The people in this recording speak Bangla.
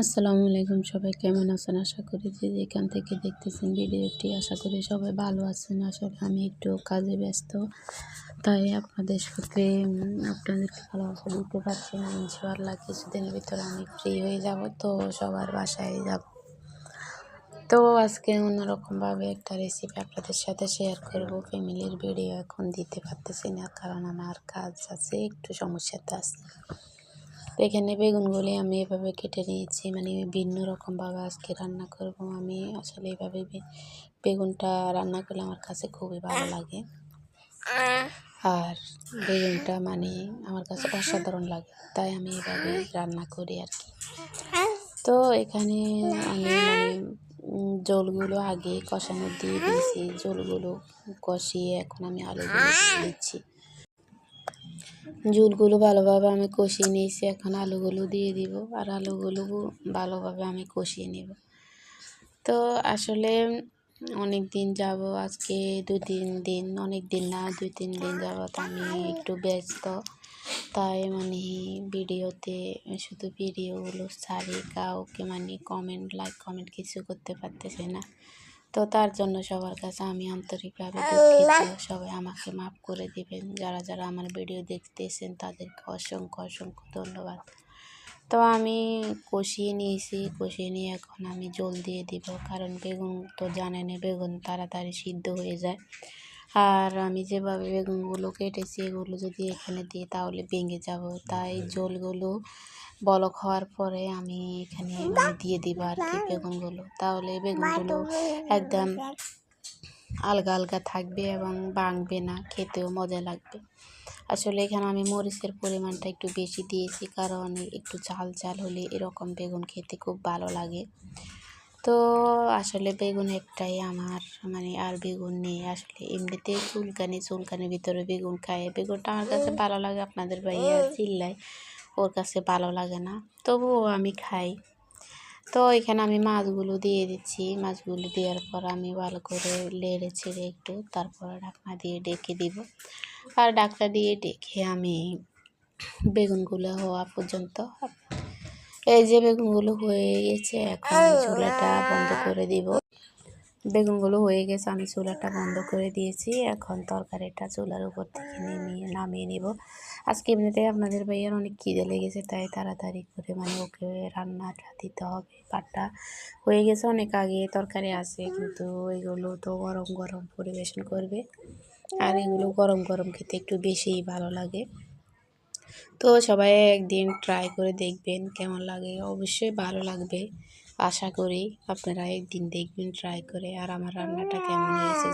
আসসালামু আলাইকুম সবাই, কেমন আছেন? আশা করি যে যেখান থেকে দেখতেছেন ভিডিওটি, আশা করি সবাই ভালো আছেন। আসলে আমি একটু কাজে ব্যস্ত, তাই আপনাদের সাথে আপনাদেরকে ভালোবাসা দিতে পারছি না। ইনশাআল্লাহ কিছুদিনের ভিতরে আমি ফ্রি হয়ে যাব, তো সবার বাসায় যাব। তো আজকে অন্যরকমভাবে একটা রেসিপি আপনাদের সাথে শেয়ার করব। ফ্যামিলির ভিডিও এখন দিতে পারতেছি না, কারণ আমার কাজ আছে, একটু সমস্যাতে আছে। তো এখানে বেগুনগুলি আমি এভাবে কেটে নিয়েছি। মানে ভিন্ন রকমভাবে আজকে রান্না করব। আমি আসলে এভাবে বেগুনটা রান্না করলে আমার কাছে খুবই ভালো লাগে। আর বেগুনটা মানে আমার কাছে অসাধারণ লাগে, তাই আমি এভাবে রান্না করি আর কি। তো এখানে আমি মানে জলগুলো আগে কষানো দিয়ে দিয়েছি। জলগুলো কষিয়ে এখন আমি আলুগুলো দিচ্ছি। ঝুলগুলো ভালোভাবে আমি কষিয়ে নিয়েছি। এখন আলুগুলো দিয়ে দিব আর আলুগুলো ভালোভাবে আমি কষিয়ে নেব। তো আসলে অনেক দিন যাব আজকে দু তিন দিন, অনেক দিন না, দু তিন দিন যাবত আমি একটু ব্যস্ত। তাই মানে ভিডিওতে শুধু ভিডিওগুলো ছাড়ি, কাউকে মানে কমেন্ট লাইক কমেন্ট কিছু করতে পারতেছে না। তো তার জন্য সবার কাছে আমি আন্তরিকভাবে দুঃখিত। সবাই আমাকে মাফ করে দিবেন। যারা যারা আমার ভিডিও দেখতেছেন তাদেরকে অসংখ্য অসংখ্য ধন্যবাদ। তো আমি কষিয়ে নিয়েছি। কষিয়ে নিয়ে এখন আমি জল দিয়ে দিব। কারণ বেগুন তো জানেন বেগুন তাড়াতাড়ি সিদ্ধ হয়ে যায়। আর আমি যেভাবে বেগুনগুলো কেটেছি এগুলো যদি এখানে দিই তাহলে ভেঙে যাব। তাই জলগুলো বলক হওয়ার পরে আমি এখানে মানে দিয়ে দিব আর কি বেগুনগুলো। তাহলে বেগুনগুলো একদম আলগা আলগা থাকবে এবং ভাঙবে না খেতেও মজা লাগবে। আসলে এখানে আমি মরিচের পরিমাণটা একটু বেশি দিয়েছি কারণ একটু ঝাল চাল হলে এরকম বেগুন খেতে খুব ভালো লাগে। তো আসলে বেগুন একটাই আমার মানে আর বেগুন নেই। আসলে এমনিতে চুলকানি, চুলকানির ভিতরে বেগুন খায়। বেগুনটা আমার কাছে ভালো লাগে আপনাদের ভাইয়া চিল্লায়, ওর কাছে ভালো লাগে না। তবুও আমি খাই। তো এখানে আমি মাছগুলো দিয়ে দিচ্ছি। মাছগুলো দেওয়ার পর আমি ভালো করে লেড়ে ছেড়ে একটু তারপর ঢাকনা দিয়ে ডেকে দিব। আর ঢাকনা দিয়ে ডেকে আমি বেগুনগুলো হওয়া পর্যন্ত এই যে বেগুনগুলো হয়ে গেছে, এখন চুলাটা বন্ধ করে দিব। বেগুনগুলো হয়ে গেছে, আমি চুলাটা বন্ধ করে দিয়েছি। এখন তরকারিটা চুলার উপর থেকে নেমিয়ে নামিয়ে নিব। আজকে এমনিতে আপনাদের ভাইয়ার অনেক খিদে লেগেছে, তাই তাড়াতাড়ি করে মানে ওকে রান্নাটা দিতে হবে। পাটটা হয়ে গেছে অনেক আগে, তরকারি আছে, কিন্তু এগুলো তো গরম গরম পরিবেশন করবে। আর এগুলো গরম গরম খেতে একটু বেশিই ভালো লাগে। তো সবাই একদিন ট্রাই করে দেখবেন কেমন লাগে। অবশ্যই ভালো লাগবে। আশা করি আপনারা একদিন দেখবেন ট্রাই করে। আর আমার রান্নাটা কেমন হয়েছে